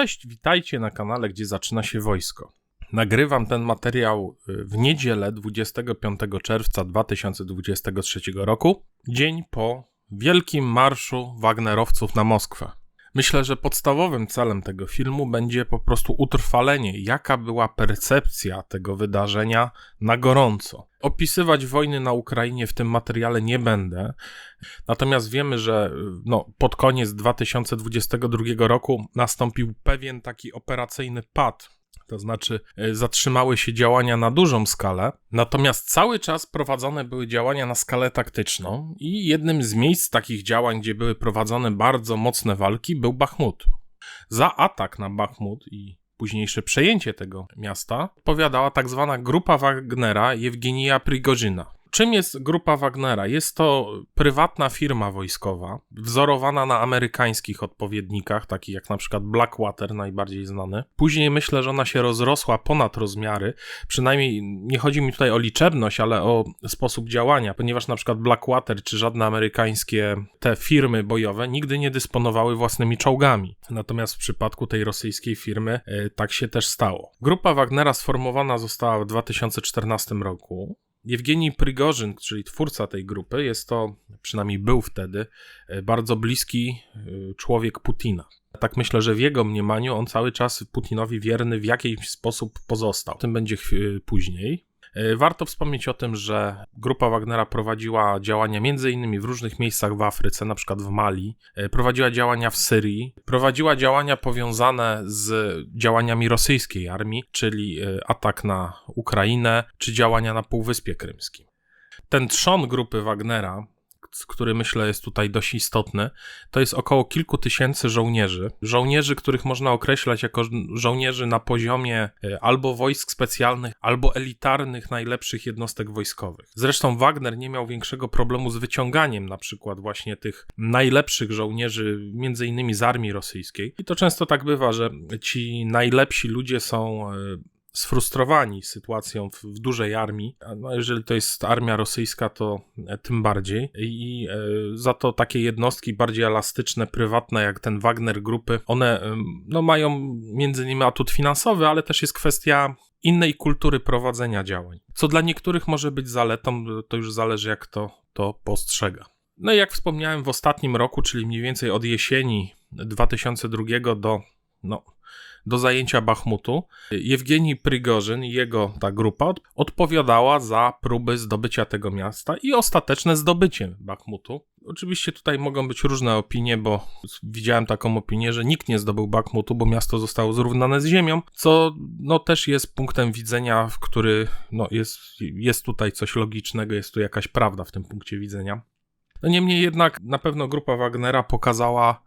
Cześć, witajcie na kanale, gdzie zaczyna się wojsko. Nagrywam ten materiał y, w niedzielę 25 czerwca 2023 roku, dzień po wielkim marszu Wagnerowców na Moskwę. Myślę, że podstawowym celem tego filmu będzie po prostu utrwalenie, jaka była percepcja tego wydarzenia na gorąco. Opisywać wojny na Ukrainie w tym materiale nie będę, natomiast wiemy, że no, pod koniec 2022 roku nastąpił pewien taki operacyjny pad to znaczy e, zatrzymały się działania na dużą skalę, natomiast cały czas prowadzone były działania na skalę taktyczną i jednym z miejsc takich działań, gdzie były prowadzone bardzo mocne walki, był Bachmut. Za atak na Bachmut i późniejsze przejęcie tego miasta odpowiadała tak zwana grupa Wagnera Jewgenija Prigorzyna. Czym jest grupa Wagnera? Jest to prywatna firma wojskowa, wzorowana na amerykańskich odpowiednikach, takich jak na przykład Blackwater, najbardziej znany. Później myślę, że ona się rozrosła ponad rozmiary, przynajmniej nie chodzi mi tutaj o liczebność, ale o sposób działania, ponieważ na przykład Blackwater czy żadne amerykańskie te firmy bojowe nigdy nie dysponowały własnymi czołgami. Natomiast w przypadku tej rosyjskiej firmy e, tak się też stało. Grupa Wagnera sformowana została w 2014 roku. Jewgenij Prygorzyn, czyli twórca tej grupy, jest to, przynajmniej był wtedy, e, bardzo bliski e, człowiek Putina. Tak myślę, że w jego mniemaniu on cały czas Putinowi wierny w jakiś sposób pozostał. O tym będzie później. E, warto wspomnieć o tym, że grupa Wagnera prowadziła działania m.in. w różnych miejscach w Afryce, na przykład w Mali, e, prowadziła działania w Syrii, prowadziła działania powiązane z działaniami rosyjskiej armii, czyli e, atak na Ukrainę czy działania na Półwyspie Krymskim. Ten trzon grupy Wagnera który myślę jest tutaj dość istotny, to jest około kilku tysięcy żołnierzy. Żołnierzy, których można określać jako żołnierzy na poziomie e, albo wojsk specjalnych, albo elitarnych, najlepszych jednostek wojskowych. Zresztą Wagner nie miał większego problemu z wyciąganiem na przykład właśnie tych najlepszych żołnierzy, między innymi z armii rosyjskiej. I to często tak bywa, że ci najlepsi ludzie są e, sfrustrowani sytuacją w, w dużej armii. No, jeżeli to jest armia rosyjska, to e, tym bardziej. I e, za to takie jednostki bardziej elastyczne, prywatne, jak ten Wagner grupy, one no, mają między innymi atut finansowy, ale też jest kwestia innej kultury prowadzenia działań. Co dla niektórych może być zaletą, to już zależy, jak to, to postrzega. No i jak wspomniałem, w ostatnim roku, czyli mniej więcej od jesieni 2002 do no, do zajęcia Bachmutu. Jewgenij Prygorzyn i jego ta grupa odpowiadała za próby zdobycia tego miasta i ostateczne zdobycie Bachmutu. Oczywiście tutaj mogą być różne opinie, bo widziałem taką opinię, że nikt nie zdobył Bachmutu, bo miasto zostało zrównane z ziemią, co no, też jest punktem widzenia, w który no, jest, jest tutaj coś logicznego, jest tu jakaś prawda w tym punkcie widzenia. No niemniej jednak na pewno grupa Wagnera pokazała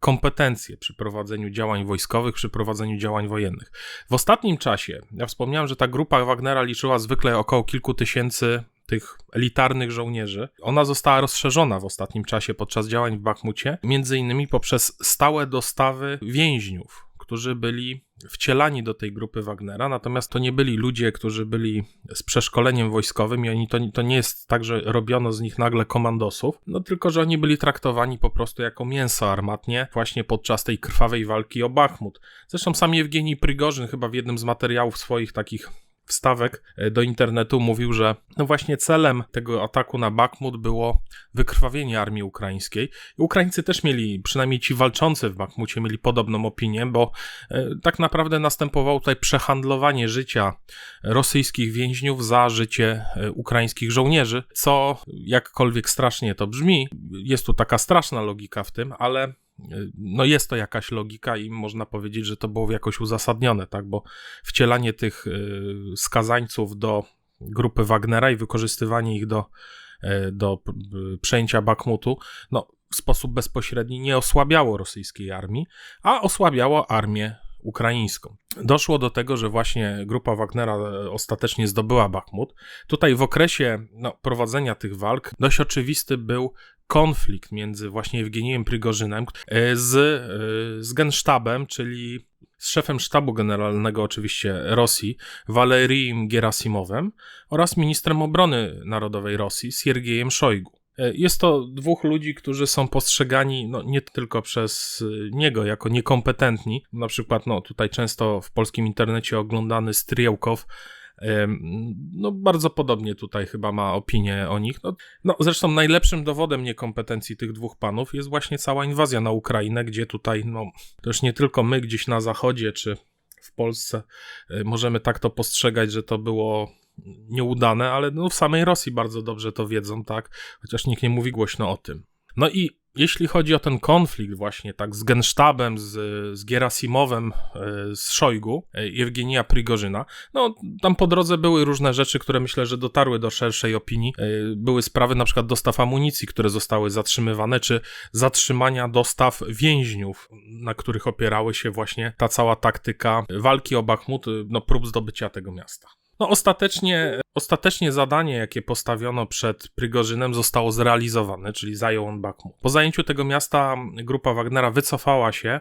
kompetencje przy prowadzeniu działań wojskowych, przy prowadzeniu działań wojennych. W ostatnim czasie, ja wspomniałem, że ta grupa Wagnera liczyła zwykle około kilku tysięcy tych elitarnych żołnierzy. Ona została rozszerzona w ostatnim czasie podczas działań w Bachmucie, między innymi poprzez stałe dostawy więźniów którzy byli wcielani do tej grupy Wagnera, natomiast to nie byli ludzie, którzy byli z przeszkoleniem wojskowym i oni to, to nie jest tak, że robiono z nich nagle komandosów, no tylko, że oni byli traktowani po prostu jako mięso armatnie właśnie podczas tej krwawej walki o Bachmut. Zresztą sam Jewgenij Prigorzyn chyba w jednym z materiałów swoich takich wstawek e, do internetu mówił, że no właśnie celem tego ataku na Bakhmut było wykrwawienie armii ukraińskiej. I Ukraińcy też mieli, przynajmniej ci walczący w Bakhmucie, mieli podobną opinię, bo e, tak naprawdę następowało tutaj przehandlowanie życia rosyjskich więźniów za życie e, ukraińskich żołnierzy, co jakkolwiek strasznie to brzmi, jest tu taka straszna logika w tym, ale no jest to jakaś logika i można powiedzieć, że to było jakoś uzasadnione, tak, bo wcielanie tych y, skazańców do grupy Wagnera i wykorzystywanie ich do, y, do y, przejęcia Bakmutu, no w sposób bezpośredni nie osłabiało rosyjskiej armii, a osłabiało armię ukraińską. Doszło do tego, że właśnie grupa Wagnera e, ostatecznie zdobyła Bachmut. Tutaj w okresie no, prowadzenia tych walk dość oczywisty był konflikt między właśnie Ewgenijem Prigorzynem e, z, e, z Gensztabem, czyli z szefem sztabu generalnego oczywiście Rosji, Walerijem Gerasimowem oraz ministrem obrony narodowej Rosji, Siergiejem Szojgu. E, jest to dwóch ludzi, którzy są postrzegani no, nie tylko przez niego jako niekompetentni. Na przykład, no tutaj często w polskim internecie oglądany Stryjełkow no, bardzo podobnie tutaj chyba ma opinię o nich. No, no, zresztą najlepszym dowodem niekompetencji tych dwóch panów jest właśnie cała inwazja na Ukrainę, gdzie tutaj, no, też nie tylko my gdzieś na zachodzie czy w Polsce e, możemy tak to postrzegać, że to było nieudane, ale no, w samej Rosji bardzo dobrze to wiedzą, tak? Chociaż nikt nie mówi głośno o tym. No i jeśli chodzi o ten konflikt właśnie tak z Gensztabem, z, z Gerasimowem, e, z Szojgu, e, Prigorzyna, no tam po drodze były różne rzeczy, które myślę, że dotarły do szerszej opinii. E, były sprawy na przykład dostaw amunicji, które zostały zatrzymywane, czy zatrzymania dostaw więźniów, na których opierały się właśnie ta cała taktyka walki o Bachmut, no prób zdobycia tego miasta. No ostatecznie, ostatecznie zadanie, jakie postawiono przed Prigorzynem zostało zrealizowane, czyli zajął on Bakmu. Po zajęciu tego miasta grupa Wagnera wycofała się.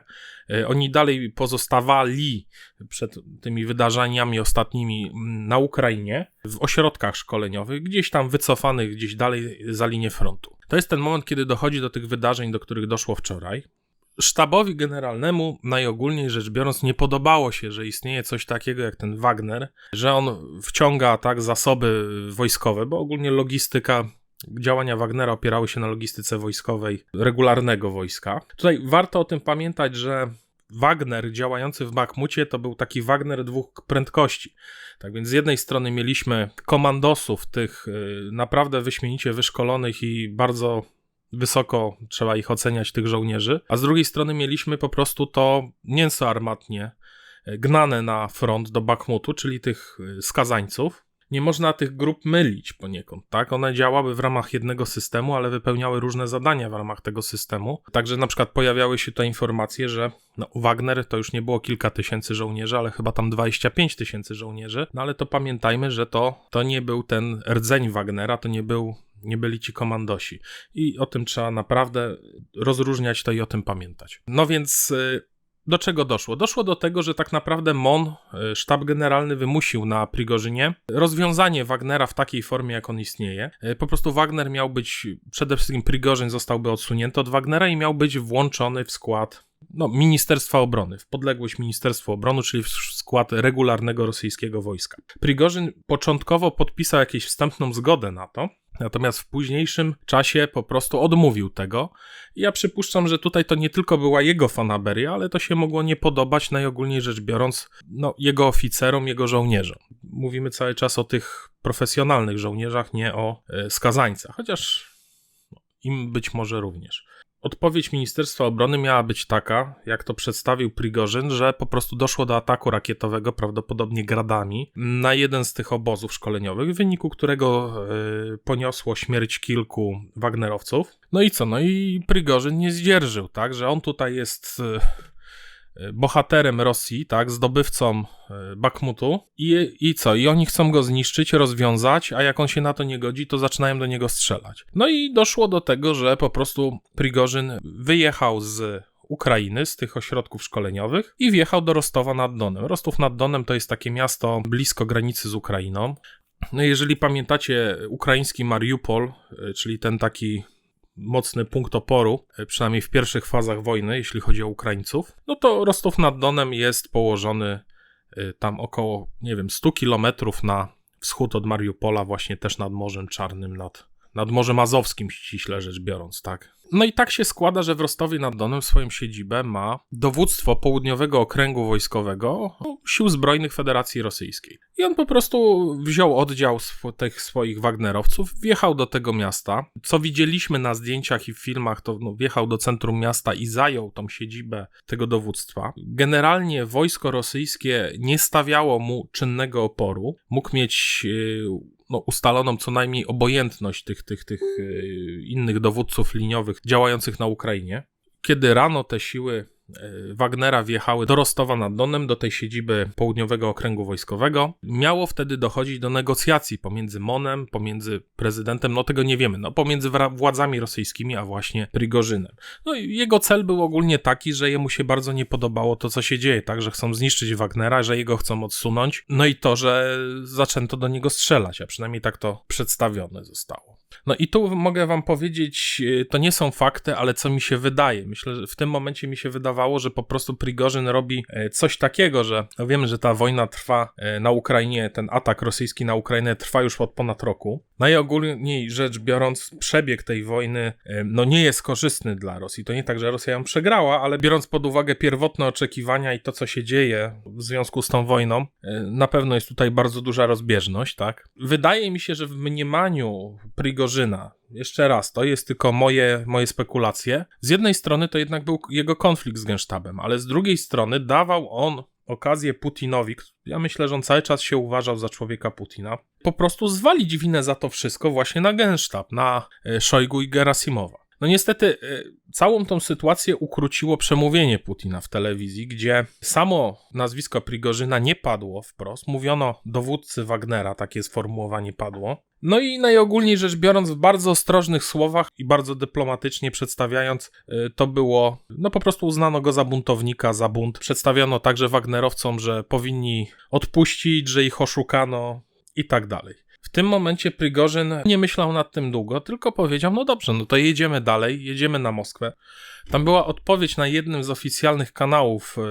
E, oni dalej pozostawali przed tymi wydarzeniami ostatnimi na Ukrainie, w ośrodkach szkoleniowych, gdzieś tam wycofanych, gdzieś dalej za linię frontu. To jest ten moment, kiedy dochodzi do tych wydarzeń, do których doszło wczoraj sztabowi generalnemu najogólniej rzecz biorąc nie podobało się, że istnieje coś takiego jak ten Wagner, że on wciąga tak zasoby wojskowe, bo ogólnie logistyka działania Wagnera opierały się na logistyce wojskowej regularnego wojska. Tutaj warto o tym pamiętać, że Wagner działający w Bakhmucie to był taki Wagner dwóch prędkości. Tak więc z jednej strony mieliśmy komandosów, tych y, naprawdę wyśmienicie wyszkolonych i bardzo wysoko trzeba ich oceniać, tych żołnierzy, a z drugiej strony mieliśmy po prostu to mięso armatnie e, gnane na front do Bakhmutu, czyli tych e, skazańców. Nie można tych grup mylić poniekąd, tak? One działały w ramach jednego systemu, ale wypełniały różne zadania w ramach tego systemu. Także na przykład pojawiały się te informacje, że no, Wagner to już nie było kilka tysięcy żołnierzy, ale chyba tam 25 tysięcy żołnierzy. No ale to pamiętajmy, że to, to nie był ten rdzeń Wagnera, to nie był nie byli ci komandosi. I o tym trzeba naprawdę rozróżniać to i o tym pamiętać. No więc y, do czego doszło? Doszło do tego, że tak naprawdę MON, y, sztab generalny, wymusił na Prigorzynie rozwiązanie Wagnera w takiej formie, jak on istnieje. Y, po prostu Wagner miał być, przede wszystkim Prigorzyn zostałby odsunięty od Wagnera i miał być włączony w skład no, Ministerstwa Obrony, w podległość Ministerstwa Obrony, czyli w skład regularnego rosyjskiego wojska. Prigorzyn początkowo podpisał jakąś wstępną zgodę na to, Natomiast w późniejszym czasie po prostu odmówił tego. ja przypuszczam, że tutaj to nie tylko była jego fanaberia, ale to się mogło nie podobać najogólniej rzecz biorąc no, jego oficerom, jego żołnierzom. Mówimy cały czas o tych profesjonalnych żołnierzach, nie o e, skazańcach, chociaż no, im być może również. Odpowiedź Ministerstwa Obrony miała być taka, jak to przedstawił Prigorzyn, że po prostu doszło do ataku rakietowego, prawdopodobnie gradami, na jeden z tych obozów szkoleniowych, w wyniku którego yy, poniosło śmierć kilku Wagnerowców. No i co? No i Prigorzyn nie zdzierżył, tak, że on tutaj jest. Yy, bohaterem Rosji, tak, zdobywcą e, Bakmutu i, i co? I oni chcą go zniszczyć, rozwiązać, a jak on się na to nie godzi, to zaczynają do niego strzelać. No i doszło do tego, że po prostu Prigorzyn wyjechał z Ukrainy, z tych ośrodków szkoleniowych i wjechał do Rostowa nad Donem. Rostów nad Donem to jest takie miasto blisko granicy z Ukrainą. No jeżeli pamiętacie ukraiński Mariupol, e, czyli ten taki mocny punkt oporu, e, przynajmniej w pierwszych fazach wojny, jeśli chodzi o Ukraińców, no to Rostów nad Donem jest położony e, tam około, nie wiem, 100 kilometrów na wschód od Mariupola, właśnie też nad Morzem Czarnym, nad, nad Morzem Azowskim, ściśle rzecz biorąc, tak. No i tak się składa, że w Rostowie nad Donem swoją siedzibę ma dowództwo Południowego Okręgu Wojskowego Sił Zbrojnych Federacji Rosyjskiej. I on po prostu wziął oddział sw tych swoich Wagnerowców, wjechał do tego miasta. Co widzieliśmy na zdjęciach i w filmach, to no, wjechał do centrum miasta i zajął tą siedzibę tego dowództwa. Generalnie wojsko rosyjskie nie stawiało mu czynnego oporu. Mógł mieć yy, no, ustaloną co najmniej obojętność tych, tych, tych yy, innych dowódców liniowych działających na Ukrainie. Kiedy rano te siły E, Wagnera wjechały do Rostowa nad Donem, do tej siedziby Południowego Okręgu Wojskowego. Miało wtedy dochodzić do negocjacji pomiędzy Monem, pomiędzy prezydentem, no tego nie wiemy, no pomiędzy władzami rosyjskimi, a właśnie Prigorzynem. No i jego cel był ogólnie taki, że jemu się bardzo nie podobało to, co się dzieje, tak, że chcą zniszczyć Wagnera, że jego chcą odsunąć, no i to, że zaczęto do niego strzelać, a przynajmniej tak to przedstawione zostało. No i tu mogę wam powiedzieć, y, to nie są fakty, ale co mi się wydaje. Myślę, że w tym momencie mi się wydawało, że po prostu Prigorzyn robi e, coś takiego, że no wiemy, że ta wojna trwa e, na Ukrainie, ten atak rosyjski na Ukrainę trwa już od ponad roku. Najogólniej rzecz biorąc, przebieg tej wojny e, no nie jest korzystny dla Rosji. To nie tak, że Rosja ją przegrała, ale biorąc pod uwagę pierwotne oczekiwania i to, co się dzieje w związku z tą wojną, na pewno jest tutaj bardzo duża rozbieżność, tak? Wydaje mi się, że w mniemaniu Prigorzyna, jeszcze raz, to jest tylko moje, moje spekulacje. Z jednej strony to jednak był jego konflikt z Gensztabem, ale z drugiej strony dawał on okazję Putinowi, ja myślę, że on cały czas się uważał za człowieka Putina, po prostu zwalić winę za to wszystko właśnie na Gensztab, na e, Szojgu i Gerasimowa. No niestety e, całą tą sytuację ukróciło przemówienie Putina w telewizji, gdzie samo nazwisko Prigorzyna nie padło wprost. Mówiono dowódcy Wagnera, takie sformułowanie padło. No i najogólniej rzecz biorąc, w bardzo ostrożnych słowach i bardzo dyplomatycznie przedstawiając, y, to było, no po prostu uznano go za buntownika, za bunt. Przedstawiono także Wagnerowcom, że powinni odpuścić, że ich oszukano i tak dalej. Tym momencie Prigorzyn nie myślał nad tym długo, tylko powiedział: No dobrze, no to jedziemy dalej, jedziemy na Moskwę. Tam była odpowiedź na jednym z oficjalnych kanałów y,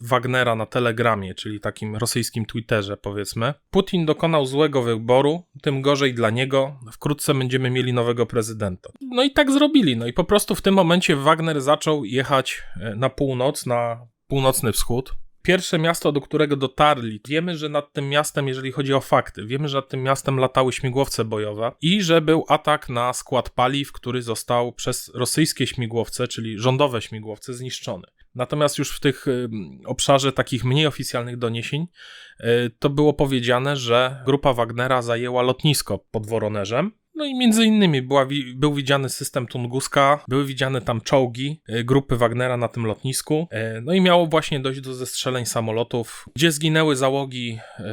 Wagnera na Telegramie, czyli takim rosyjskim Twitterze, powiedzmy. Putin dokonał złego wyboru, tym gorzej dla niego. Wkrótce będziemy mieli nowego prezydenta. No i tak zrobili. No i po prostu w tym momencie Wagner zaczął jechać y, na północ, na północny wschód pierwsze miasto, do którego dotarli, wiemy, że nad tym miastem, jeżeli chodzi o fakty, wiemy, że nad tym miastem latały śmigłowce bojowe i że był atak na skład paliw, który został przez rosyjskie śmigłowce, czyli rządowe śmigłowce, zniszczony. Natomiast już w tych obszarze takich mniej oficjalnych doniesień y, to było powiedziane, że grupa Wagnera zajęła lotnisko pod Woronerzem no i między innymi była, był widziany system Tunguska, były widziane tam czołgi e, grupy Wagnera na tym lotnisku. E, no i miało właśnie dojść do zestrzeleń samolotów, gdzie zginęły załogi e,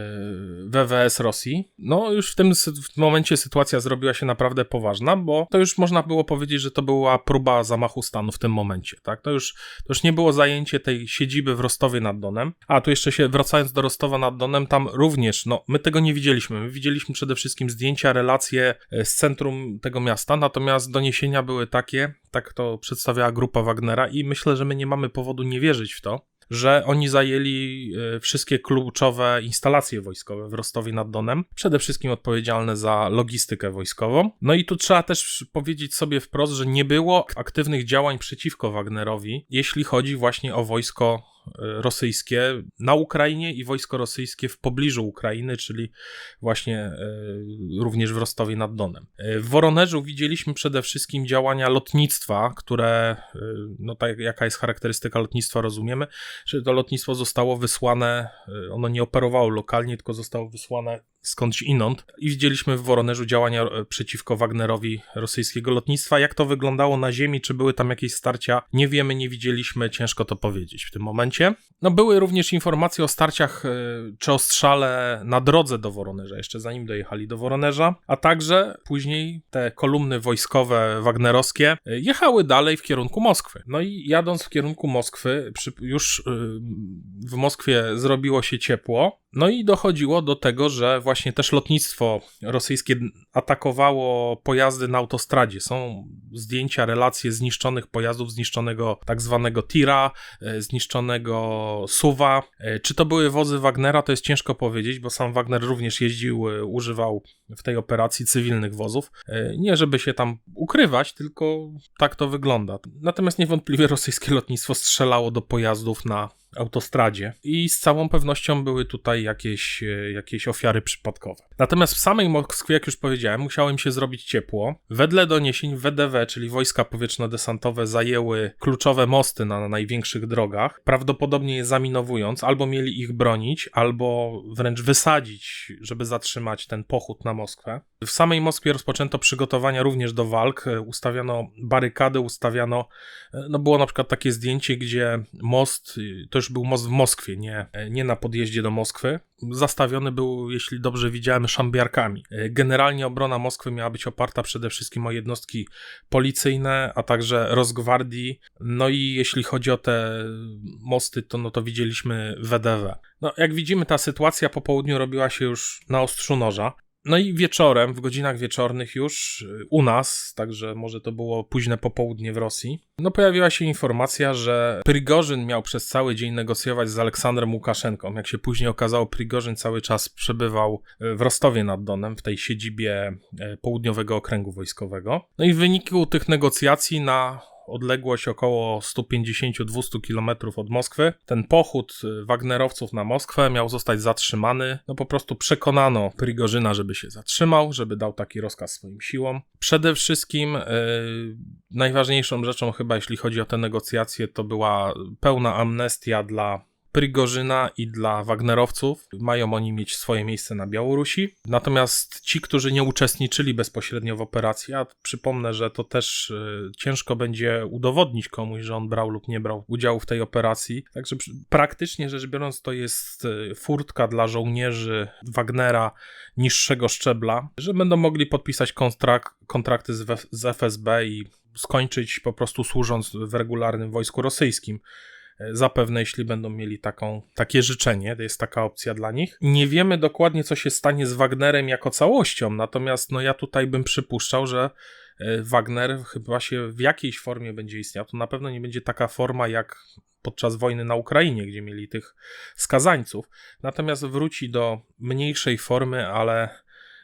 WWS Rosji. No już w tym w momencie sytuacja zrobiła się naprawdę poważna, bo to już można było powiedzieć, że to była próba zamachu stanu w tym momencie, tak? To już, to już nie było zajęcie tej siedziby w Rostowie nad Donem. A tu jeszcze się wracając do Rostowa nad Donem, tam również, no my tego nie widzieliśmy. My widzieliśmy przede wszystkim zdjęcia, relacje z centrum tego miasta, natomiast doniesienia były takie, tak to przedstawiała grupa Wagnera i myślę, że my nie mamy powodu nie wierzyć w to, że oni zajęli e, wszystkie kluczowe instalacje wojskowe w Rostowie nad Donem, przede wszystkim odpowiedzialne za logistykę wojskową. No i tu trzeba też powiedzieć sobie wprost, że nie było aktywnych działań przeciwko Wagnerowi, jeśli chodzi właśnie o wojsko rosyjskie na Ukrainie i wojsko rosyjskie w pobliżu Ukrainy, czyli właśnie e, również w Rostowie nad Donem. E, w Woronerzu widzieliśmy przede wszystkim działania lotnictwa, które, no tak jaka jest charakterystyka lotnictwa, rozumiemy, że to lotnictwo zostało wysłane, ono nie operowało lokalnie, tylko zostało wysłane skądś inąd i widzieliśmy w Woronerzu działania e, przeciwko Wagnerowi rosyjskiego lotnictwa. Jak to wyglądało na ziemi, czy były tam jakieś starcia, nie wiemy, nie widzieliśmy, ciężko to powiedzieć w tym momencie. No były również informacje o starciach e, czy o strzale na drodze do Woronerza, jeszcze zanim dojechali do Woronerza, a także później te kolumny wojskowe wagnerowskie e, jechały dalej w kierunku Moskwy. No i jadąc w kierunku Moskwy, już w Moskwie zrobiło się ciepło, no i dochodziło do tego, że właśnie też lotnictwo rosyjskie atakowało pojazdy na autostradzie. Są zdjęcia, relacje zniszczonych pojazdów, zniszczonego tak zwanego tira, e, zniszczonego suwa. E, czy to były wozy Wagnera, to jest ciężko powiedzieć, bo sam Wagner również jeździł, e, używał w tej operacji cywilnych wozów. Nie żeby się tam ukrywać, tylko tak to wygląda. Natomiast niewątpliwie rosyjskie lotnictwo strzelało do pojazdów na autostradzie i z całą pewnością były tutaj jakieś, e, jakieś ofiary przypadkowe. Natomiast w samej Moskwie, jak już powiedziałem, musiało im się zrobić ciepło. Wedle doniesień WDW, czyli wojska powietrzno-desantowe, zajęły kluczowe mosty na największych drogach, prawdopodobnie je zaminowując, albo mieli ich bronić, albo wręcz wysadzić, żeby zatrzymać ten pochód na Moskwę. W samej Moskwie rozpoczęto przygotowania również do walk, e, ustawiano barykady, ustawiano, e, no było na przykład takie zdjęcie, gdzie most, to już był most w Moskwie, nie, e, nie na podjeździe do Moskwy, zastawiony był, jeśli dobrze widziałem, szambiarkami. Generalnie obrona Moskwy miała być oparta przede wszystkim o jednostki policyjne, a także Rosgwardii. No i jeśli chodzi o te mosty, to, no to widzieliśmy WDW. No, jak widzimy, ta sytuacja po południu robiła się już na ostrzu noża. No i wieczorem, w godzinach wieczornych już y, u nas, także może to było późne popołudnie w Rosji, no pojawiła się informacja, że Prigorzyn miał przez cały dzień negocjować z Aleksandrem Łukaszenką. Jak się później okazało, Prigorzyn cały czas przebywał y, w Rostowie nad Donem, w tej siedzibie y, południowego okręgu wojskowego. No i w wyniku tych negocjacji na odległość około 150-200 km od Moskwy. Ten pochód y, Wagnerowców na Moskwę miał zostać zatrzymany. No po prostu przekonano Prigorzyna, żeby się zatrzymał, żeby dał taki rozkaz swoim siłom. Przede wszystkim yy, najważniejszą rzeczą chyba, jeśli chodzi o te negocjacje, to była pełna amnestia dla Prigorzyna i dla Wagnerowców. Mają oni mieć swoje miejsce na Białorusi. Natomiast ci, którzy nie uczestniczyli bezpośrednio w operacji, a przypomnę, że to też y, ciężko będzie udowodnić komuś, że on brał lub nie brał udziału w tej operacji. Także praktycznie rzecz biorąc, to jest y, furtka dla żołnierzy Wagnera niższego szczebla, że będą mogli podpisać kontrakt, kontrakty z, z FSB i skończyć po prostu służąc w regularnym wojsku rosyjskim. Zapewne, jeśli będą mieli taką, takie życzenie, to jest taka opcja dla nich. Nie wiemy dokładnie, co się stanie z Wagnerem jako całością, natomiast no, ja tutaj bym przypuszczał, że e, Wagner chyba się w jakiejś formie będzie istniał. To na pewno nie będzie taka forma jak podczas wojny na Ukrainie, gdzie mieli tych skazańców. Natomiast wróci do mniejszej formy, ale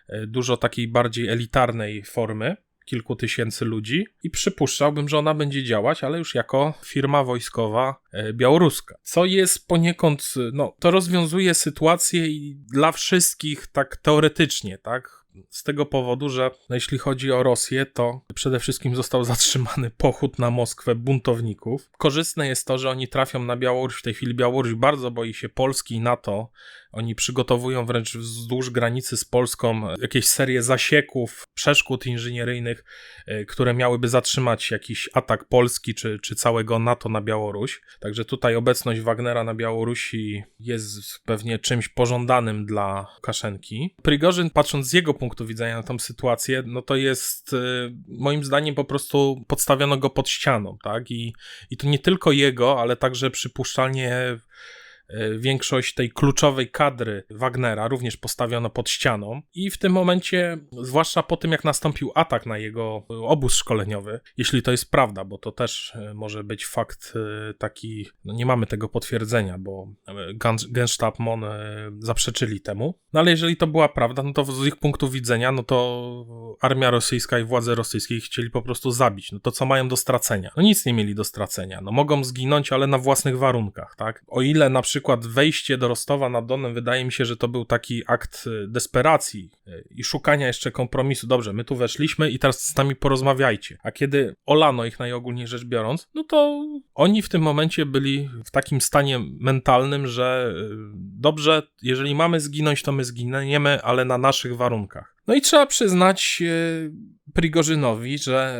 e, dużo takiej bardziej elitarnej formy kilku tysięcy ludzi i przypuszczałbym, że ona będzie działać, ale już jako firma wojskowa e, białoruska. Co jest poniekąd, no, to rozwiązuje sytuację dla wszystkich tak teoretycznie, tak? Z tego powodu, że no, jeśli chodzi o Rosję, to przede wszystkim został zatrzymany pochód na Moskwę buntowników. Korzystne jest to, że oni trafią na Białoruś. W tej chwili Białoruś bardzo boi się Polski i NATO oni przygotowują wręcz wzdłuż granicy z Polską jakieś serie zasieków, przeszkód inżynieryjnych, e, które miałyby zatrzymać jakiś atak Polski czy, czy całego NATO na Białoruś. Także tutaj obecność Wagnera na Białorusi jest pewnie czymś pożądanym dla Łukaszenki. Prigorzyn, patrząc z jego punktu widzenia na tą sytuację, no to jest e, moim zdaniem po prostu podstawiono go pod ścianą, tak? I, i to nie tylko jego, ale także przypuszczalnie E, większość tej kluczowej kadry Wagnera również postawiono pod ścianą i w tym momencie, zwłaszcza po tym jak nastąpił atak na jego obóz szkoleniowy, jeśli to jest prawda, bo to też e, może być fakt e, taki, no nie mamy tego potwierdzenia, bo Genstab Mon zaprzeczyli temu, no ale jeżeli to była prawda, no to z ich punktu widzenia, no to armia rosyjska i władze rosyjskie chcieli po prostu zabić, no to co mają do stracenia? No nic nie mieli do stracenia, no mogą zginąć, ale na własnych warunkach, tak? O ile na przykład wejście do Rostowa nad Donem, wydaje mi się, że to był taki akt e, desperacji e, i szukania jeszcze kompromisu. Dobrze, my tu weszliśmy i teraz z nami porozmawiajcie. A kiedy olano ich najogólniej rzecz biorąc, no to oni w tym momencie byli w takim stanie mentalnym, że e, dobrze, jeżeli mamy zginąć, to my zginiemy, ale na naszych warunkach. No i trzeba przyznać Prigorzynowi, że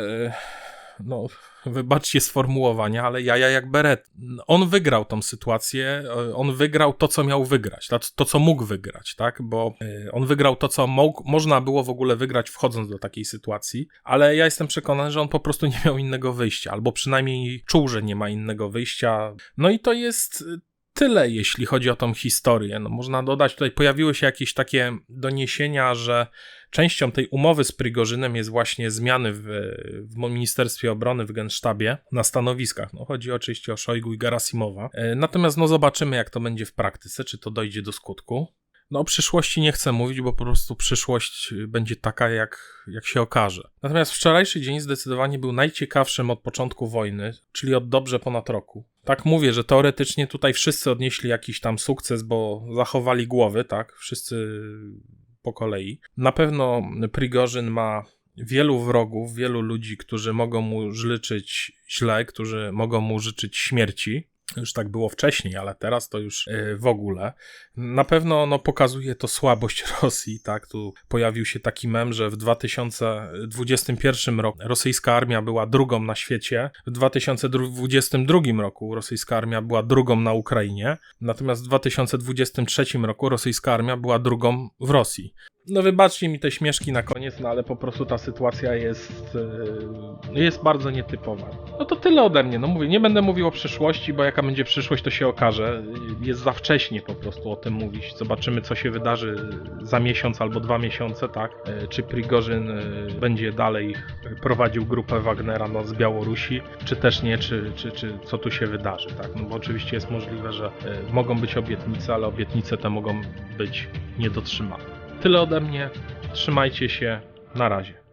no wybaczcie sformułowania, ale jaja jak beret. On wygrał tą sytuację, on wygrał to, co miał wygrać, to, co mógł wygrać, tak, bo e, on wygrał to, co mógł, można było w ogóle wygrać wchodząc do takiej sytuacji, ale ja jestem przekonany, że on po prostu nie miał innego wyjścia, albo przynajmniej czuł, że nie ma innego wyjścia. No i to jest tyle, jeśli chodzi o tą historię. No, można dodać, tutaj pojawiły się jakieś takie doniesienia, że częścią tej umowy z Prigorzynem jest właśnie zmiany w, w Ministerstwie Obrony, w Gensztabie na stanowiskach. No, chodzi oczywiście o Szojgu i Garasimowa. E, natomiast no, zobaczymy, jak to będzie w praktyce, czy to dojdzie do skutku. No o przyszłości nie chcę mówić, bo po prostu przyszłość będzie taka, jak, jak się okaże. Natomiast wczorajszy dzień zdecydowanie był najciekawszym od początku wojny, czyli od dobrze ponad roku. Tak mówię, że teoretycznie tutaj wszyscy odnieśli jakiś tam sukces, bo zachowali głowy, tak? Wszyscy po kolei. Na pewno Prigorzyn ma wielu wrogów, wielu ludzi, którzy mogą mu życzyć źle, którzy mogą mu życzyć śmierci. Już tak było wcześniej, ale teraz to już e, w ogóle. Na pewno no, pokazuje to słabość Rosji, tak? Tu pojawił się taki mem, że w 2021 roku rosyjska armia była drugą na świecie, w 2022 roku rosyjska armia była drugą na Ukrainie, natomiast w 2023 roku rosyjska armia była drugą w Rosji. No wybaczcie mi te śmieszki na koniec, no ale po prostu ta sytuacja jest, yy, jest bardzo nietypowa. No to tyle ode mnie. No mówię, nie będę mówił o przyszłości, bo jaka będzie przyszłość, to się okaże. Jest za wcześnie po prostu o tym mówić. Zobaczymy, co się wydarzy za miesiąc albo dwa miesiące, tak? Yy, Czy Prigorzyn yy, będzie dalej prowadził grupę Wagnera no, z Białorusi, czy też nie, czy, czy, czy co tu się wydarzy, tak? No bo oczywiście jest możliwe, że mogą być obietnice, ale obietnice te mogą być niedotrzymane. Tyle ode mnie. Trzymajcie się. Na razie.